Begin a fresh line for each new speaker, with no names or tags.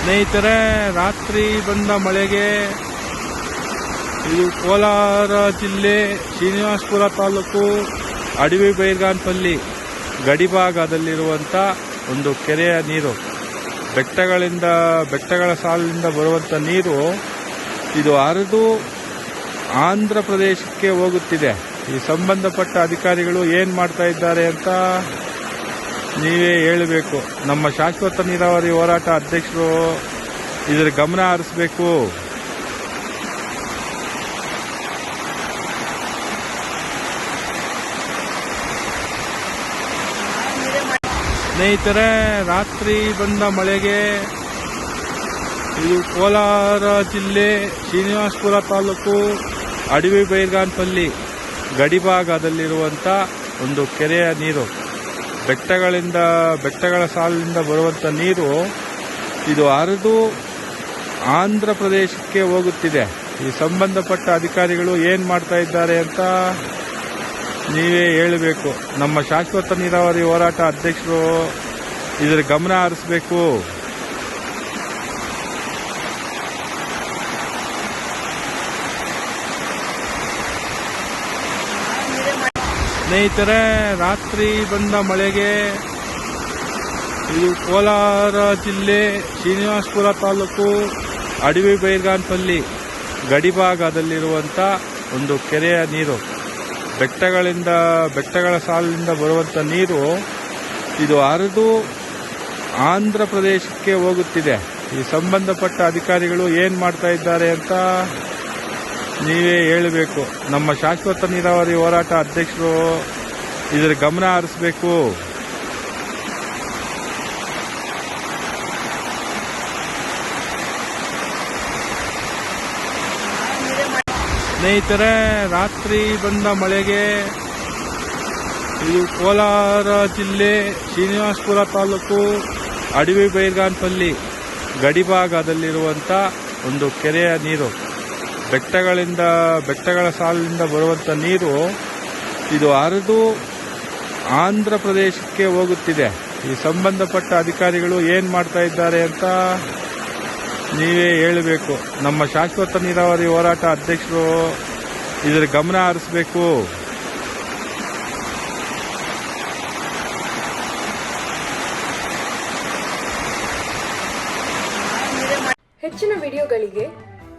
ಸ್ನೇಹಿತರೆ, ರಾತ್ರಿ ಬಂದ ಮಳೆಗೆ ಇದು ಕೋಲಾರ ಜಿಲ್ಲೆ ಶ್ರೀನಿವಾಸಪುರ ತಾಲೂಕು ಅಡವಿ ಬೈರ್ಗಾನ್ಪಲ್ಲಿ ಗಡಿಭಾಗದಲ್ಲಿರುವಂಥ ಒಂದು ಕೆರೆಯ ನೀರು, ಬೆಟ್ಟಗಳಿಂದ, ಬೆಟ್ಟಗಳ ಸಾಲಿನಿಂದ ಬರುವಂಥ ನೀರು ಇದು ಹರಿದು ಆಂಧ್ರ ಪ್ರದೇಶಕ್ಕೆ ಹೋಗುತ್ತಿದೆ. ಈ ಸಂಬಂಧಪಟ್ಟ ಅಧಿಕಾರಿಗಳು ಏನು ಮಾಡ್ತಾ ಇದ್ದಾರೆ ಅಂತ ನೀವೇ ಹೇಳಬೇಕು, ನಮ್ಮ ಶಾಶ್ವತ ನೀರಾವರಿ ಹೋರಾಟ ಅಧ್ಯಕ್ಷರು ಇದರ ಗಮನ ಹರಿಸಬೇಕು. ಸ್ನೇಹಿತರೆ, ರಾತ್ರಿ ಬಂದ ಮಳೆಗೆ ಇದು ಕೋಲಾರ ಜಿಲ್ಲೆ ಶ್ರೀನಿವಾಸಪುರ ತಾಲೂಕು ಅಡವಿ ಬೈರ್ಗಾನ್ಪಲ್ಲಿ ಗಡಿಭಾಗದಲ್ಲಿರುವಂಥ ಒಂದು ಕೆರೆಯ ನೀರು. ಬೆಟ್ಟಗಳಿಂದ, ಬೆಟ್ಟಗಳ ಸಾಲಿನಿಂದ ಬರುವಂಥ ನೀರು ಇದು ಹರಿದು ಆಂಧ್ರ ಪ್ರದೇಶಕ್ಕೆ ಹೋಗುತ್ತಿದೆ. ಈ ಸಂಬಂಧಪಟ್ಟ ಅಧಿಕಾರಿಗಳು ಏನು ಮಾಡ್ತಾ ಇದ್ದಾರೆ ಅಂತ ನೀವೇ ಹೇಳಬೇಕು. ನಮ್ಮ ಶಾಶ್ವತ ನೀರಾವರಿ ಹೋರಾಟ ಅಧ್ಯಕ್ಷರು ಇದರ ಗಮನ ಹರಿಸಬೇಕು. ಸ್ನೇಹಿತರೆ, ರಾತ್ರಿ ಬಂದ ಮಳೆಗೆ ಇದು ಕೋಲಾರ ಜಿಲ್ಲೆ ಶ್ರೀನಿವಾಸಪುರ ತಾಲೂಕು ಅಡವಿ ಬೈರ್ಗಾನ್ಪಲ್ಲಿ ಗಡಿಭಾಗದಲ್ಲಿರುವಂಥ ಒಂದು ಕೆರೆಯ ನೀರು. ಬೆಟ್ಟಗಳಿಂದ, ಬೆಟ್ಟಗಳ ಸಾಲಿನಿಂದ ಬರುವಂಥ ನೀರು ಇದು ಹರಿದು ಆಂಧ್ರ ಪ್ರದೇಶಕ್ಕೆ ಹೋಗುತ್ತಿದೆ. ಈ ಸಂಬಂಧಪಟ್ಟ ಅಧಿಕಾರಿಗಳು ಏನು ಮಾಡ್ತಾ ಇದ್ದಾರೆ ಅಂತ ನೀವೇ ಹೇಳಬೇಕು, ನಮ್ಮ ಶಾಶ್ವತ ನೀರಾವರಿ ಹೋರಾಟ ಅಧ್ಯಕ್ಷರು ಇದರ ಗಮನ ಹರಿಸಬೇಕು. ಸ್ನೇಹಿತರೆ, ರಾತ್ರಿ ಬಂದ ಮಳೆಗೆ ಇದು ಕೋಲಾರ ಜಿಲ್ಲೆ ಶ್ರೀನಿವಾಸಪುರ ತಾಲೂಕು ಅಡವಿ ಬೈರ್ಗಾನ್ಪಲ್ಲಿ ಗಡಿಭಾಗದಲ್ಲಿರುವಂಥ ಒಂದು ಕೆರೆಯ ನೀರು. ಬೆಟ್ಟಗಳಿಂದ, ಬೆಟ್ಟಗಳ ಸಾಲಿನಿಂದ ಬರುವಂಥ ನೀರು ಇದು ಹರಿದು ಆಂಧ್ರ ಪ್ರದೇಶಕ್ಕೆ ಹೋಗುತ್ತಿದೆ. ಈ ಸಂಬಂಧಪಟ್ಟ ಅಧಿಕಾರಿಗಳು ಏನು ಮಾಡ್ತಾ ಇದ್ದಾರೆ ಅಂತ ನೀವೇ ಹೇಳಬೇಕು. ನಮ್ಮ ಶಾಶ್ವತ ನೀರಾವರಿ ಹೋರಾಟ ಅಧ್ಯಕ್ಷರು ಇದರ ಗಮನ ಹರಿಸಬೇಕು.
ಹೆಚ್ಚಿನ ವಿಡಿಯೋಗಳಿಗೆ